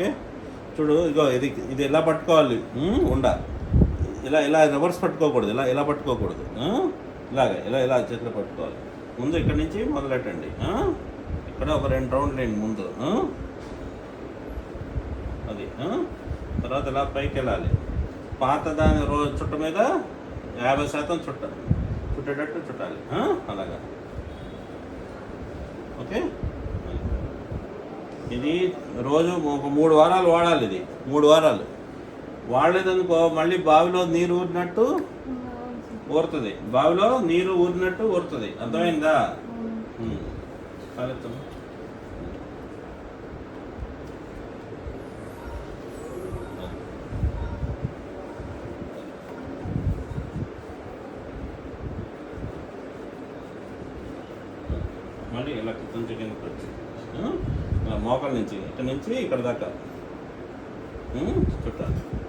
Okay? చూడు ఇగో ఇది ఇది ఎలా పట్టుకోవాలి? ఉండ. ఇలా ఇలా రివర్స్ పట్టుకోకూడదు. ఇలా ఇలా పట్టుకోకూడదు. ఆ? ఇలాగ ఇలా ఇలా చేతిలో పట్టుకోవాలి. ముందు ఇక్కడ నుంచి మొదలెట్టండి. ఇక్కడ ఒక రెండు రౌండ్లు వేయండి ముందు. అది తర్వాత ఇలా పైకి వెళ్ళాలి. పాత దాని రో చుట్ట మీద యాభై శాతం చుట్ట. చుట్టేటట్టు చుట్టాలి. అలాగా. ఓకే? ఇది రోజు ఒక మూడు వారాలు వాడాలి ఇది మూడు వారాలు వాడలేదనుకో మళ్ళీ బావిలో నీరు ఊరినట్టు ఊరుతుంది బావిలో నీరు ఊరినట్టు ఊరుతుంది అర్థమైందా. కాలెత్తమ్మా. మళ్ళీ ఇలా వచ్చి ఆ? ఇలా మోకాల నుంచి ఇక్కడ నుంచి ఇక్కడ దాకా. చుట్టాలి.